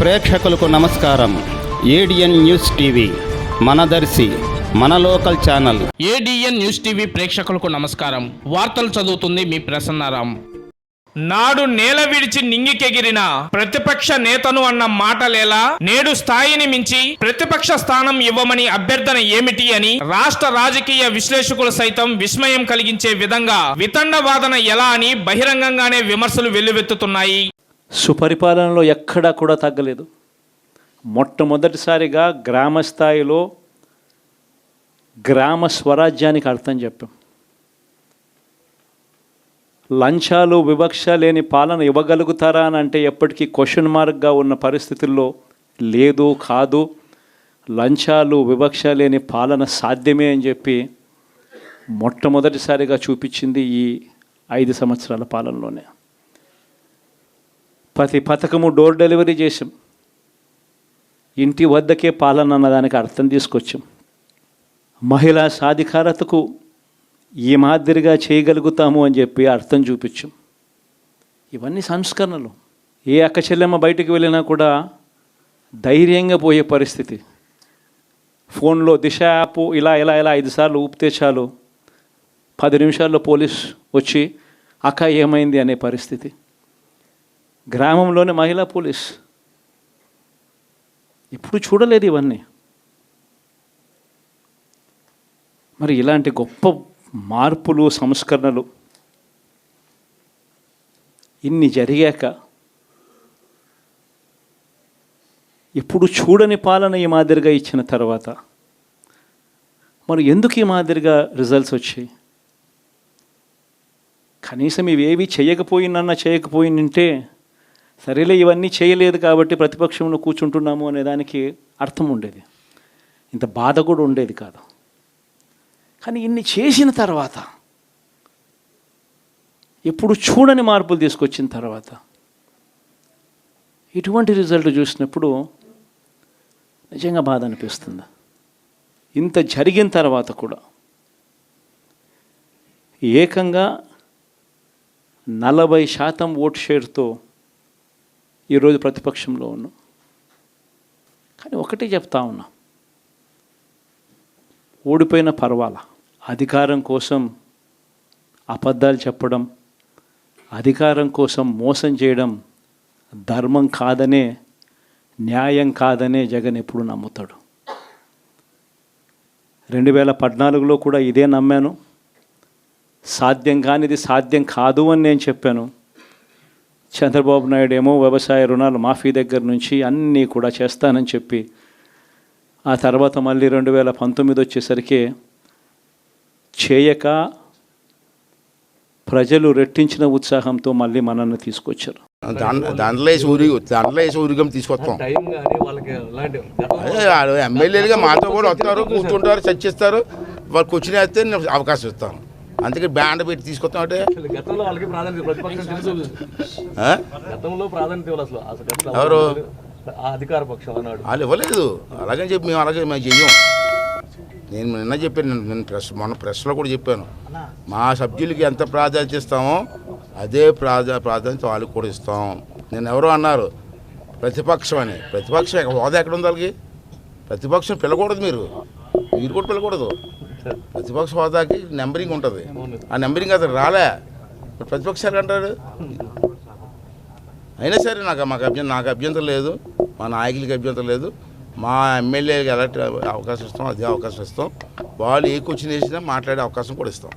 ప్రేక్షకులకు నమస్కారం. ADN news TV మనదర్శి మన local channel. ADN news TV ప్రేక్షకులకు నమస్కారం. వార్తలు చదువుతుంది మీ ప్రసన్నారాం. నాడు నేల విడిచి నింగికెగిరిన ప్రతిపక్ష నేతను అన్న మాటలేలా నేడు స్థాయిని మించి ప్రతిపక్ష స్థానం ఇవ్వమని అభ్యర్థన ఏమిటి అని రాష్ట్ర రాజకీయ విశ్లేషకులు సైతం విస్మయం కలిగించే విధంగా వితండవాదన ఎలా అని బహిరంగంగానే విమర్శలు వెల్లువెత్తుతున్నాయి. సుపరిపాలనలో ఎక్కడా కూడా తగ్గలేదు. మొట్టమొదటిసారిగా గ్రామ స్థాయిలో గ్రామ స్వరాజ్యానికి అర్థం చెప్పాం. లంచాలు వివక్ష లేని పాలన ఇవ్వగలుగుతారా అని అంటే ఎప్పటికీ క్వశ్చన్ మార్క్గా ఉన్న పరిస్థితుల్లో లేదు కాదు. లంచాలు వివక్ష లేని పాలన సాధ్యమే అని చెప్పి మొట్టమొదటిసారిగా చూపించింది ఈ ఐదు సంవత్సరాల పాలనలోనే. ప్రతి పథకము డోర్ డెలివరీ చేసాం ఇంటి వద్దకే పాలన అన్నదానికి అర్థం తీసుకొచ్చాం. మహిళా సాధికారతకు ఈ మాదిరిగా చేయగలుగుతాము అని చెప్పి అర్థం చూపించాం. ఇవన్నీ సంస్కరణలు. ఏ అక్క చెల్లెమ్మ బయటికి వెళ్ళినా కూడా ధైర్యంగా పోయే పరిస్థితి. ఫోన్లో దిశ యాప్ ఇలా ఇలా ఇలా ఐదు సార్లు ఊపితే చాలు. పది నిమిషాల్లో పోలీస్ వచ్చి అక్క ఏమైంది? అనే పరిస్థితి. గ్రామంలోనే మహిళా పోలీస్. ఇప్పుడు చూడలేదు ఇవన్నీ. మరి ఇలాంటి గొప్ప మార్పులు సంస్కరణలు ఇన్ని జరిగాక ఇప్పుడు చూడని పాలన ఈ మాదిరిగా ఇచ్చిన తర్వాత మరి ఎందుకు ఈ మాదిరిగా రిజల్ట్స్ వచ్చాయి? కనీసం ఇవేవి చేయకపోయినన్నా చేయకపోయినంటే సరేలే ఇవన్నీ చేయలేదు కాబట్టి ప్రతిపక్షంలో కూర్చుంటున్నాము అనే దానికి అర్థం ఉండేది. ఇంత బాధ కూడా ఉండేది కాదు. కానీ ఇన్ని చేసిన తర్వాత ఎప్పుడు చూడని మార్పులు తీసుకొచ్చిన తర్వాత ఇటువంటి రిజల్ట్ చూసినప్పుడు నిజంగా బాధ అనిపిస్తుంది. ఇంత జరిగిన తర్వాత కూడా ఏకంగా నలభై శాతం ఓట్ షేర్తో ఈరోజు ప్రతిపక్షంలో ఉన్నాం. కానీ ఒకటే చెప్తా ఉన్నా. ఓడిపోయిన పర్వాలా? అధికారం కోసం అబద్ధాలు చెప్పడం అధికారం కోసం మోసం చేయడం ధర్మం కాదనే న్యాయం కాదనే జగన్ ఎప్పుడు నమ్ముతాడు. రెండు వేల పద్నాలుగులో కూడా ఇదే నమ్మాను. సాధ్యం కానిది సాధ్యం కాదు అని నేను చెప్పాను. చంద్రబాబు నాయుడు ఏమో వ్యవసాయ రుణాలు మాఫీ దగ్గర నుంచి అన్నీ కూడా చేస్తానని చెప్పి ఆ తర్వాత మళ్ళీ రెండు వేల పంతొమ్మిది వచ్చేసరికి చేయక ప్రజలు రెట్టించిన ఉత్సాహంతో మళ్ళీ మనల్ని తీసుకొచ్చారు. వేసి ఊరి వేసి తీసుకొస్తాం. ఎమ్మెల్యేలుగా మాతో కూడా వస్తారు కూర్చుంటారు చర్చిస్తారు వాళ్ళు కూర్చుని వేస్తే నేను అవకాశం ఇస్తాను. అందుకే బ్యాండ్ పెట్టి తీసుకొస్తాం అంటే? గతంలో వాళ్ళకి ప్రాధాన్యత ఎవరు? అధికార పక్షం అన్నాడు. వాళ్ళు ఇవ్వలేదు. అలాగని చెప్పి మేము అలాగే మేము చెయ్యం. నేను నిన్న చెప్పాను నేను- ప్రెస్ మొన్న ప్రెస్లో కూడా చెప్పాను. మా సభ్యులకి ఎంత ప్రాధాన్యత ఇస్తామో అదే ప్రాధా ప్రాధాన్యత వాళ్ళకి కూడా ఇస్తాం. నేను ఎవరో అన్నారు ప్రతిపక్షం అని. ప్రతిపక్షం హోదా ఎక్కడ ఉంది వాళ్ళకి? ప్రతిపక్షం పిలకూడదు మీరు. మీరు కూడా పిలకూడదు. ప్రతిపక్ష హోదాకి నెంబరింగ్ ఉంటుంది. ఆ నెంబరింగ్ అతను రాలే. ప్రతిపక్షాలు అంటారు. అయినా సరే నాకు మాకు అభ్యంతరం నాకు అభ్యంతరం లేదు. మా నాయకులకి అభ్యంతరం లేదు. మా ఎమ్మెల్యేకి ఎలాంటి అవకాశం ఇస్తాం అదే అవకాశం ఇస్తాం. వాళ్ళు ఏ క్వశ్చన్ వేసినా మాట్లాడే అవకాశం కూడా ఇస్తాం.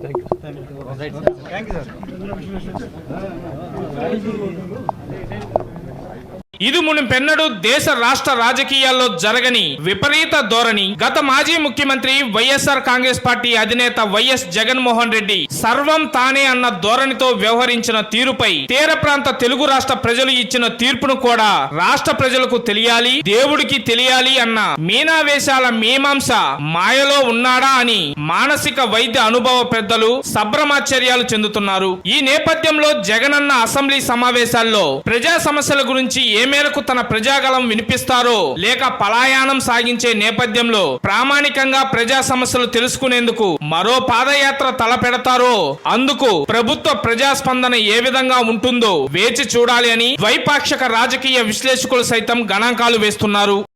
ఇది మునిపెన్నడు దేశ రాష్ట్ర రాజకీయాల్లో జరగని విపరీత ధోరణి. గత మాజీ ముఖ్యమంత్రి వైఎస్ఆర్ కాంగ్రెస్ పార్టీ అధినేత వైఎస్ జగన్మోహన్ రెడ్డి సర్వం తానే అన్న ధోరణితో వ్యవహరించిన తీరుపై తీర ప్రాంత తెలుగు రాష్ట్ర ప్రజలు ఇచ్చిన తీర్పును కూడా రాష్ట్ర ప్రజలకు తెలియాలి దేవుడికి తెలియాలి అన్న మీనావేశాల మీమాంస మాయలో ఉన్నాడా అని మానసిక వైద్య అనుభవ పెద్దలు సబ్రమాశ్చర్యాలు చెందుతున్నారు. ఈ నేపథ్యంలో జగనన్న అసెంబ్లీ సమావేశాల్లో ప్రజా సమస్యల గురించి ఏ మేరకు తన ప్రజాగలం వినిపిస్తారో లేక పలాయానం సాగించే నేపథ్యంలో ప్రామాణికంగా ప్రజా సమస్యలు తెలుసుకునేందుకు మరో పాదయాత్ర తలపెడతారో ఉందో అందుకు ప్రభుత్వ ప్రజాస్పందన ఏ విధంగా ఉంటుందో వేచి చూడాలి అని ద్వైపాక్షిక రాజకీయ విశ్లేషకులు సైతం గణాంకాలు వేస్తున్నారు.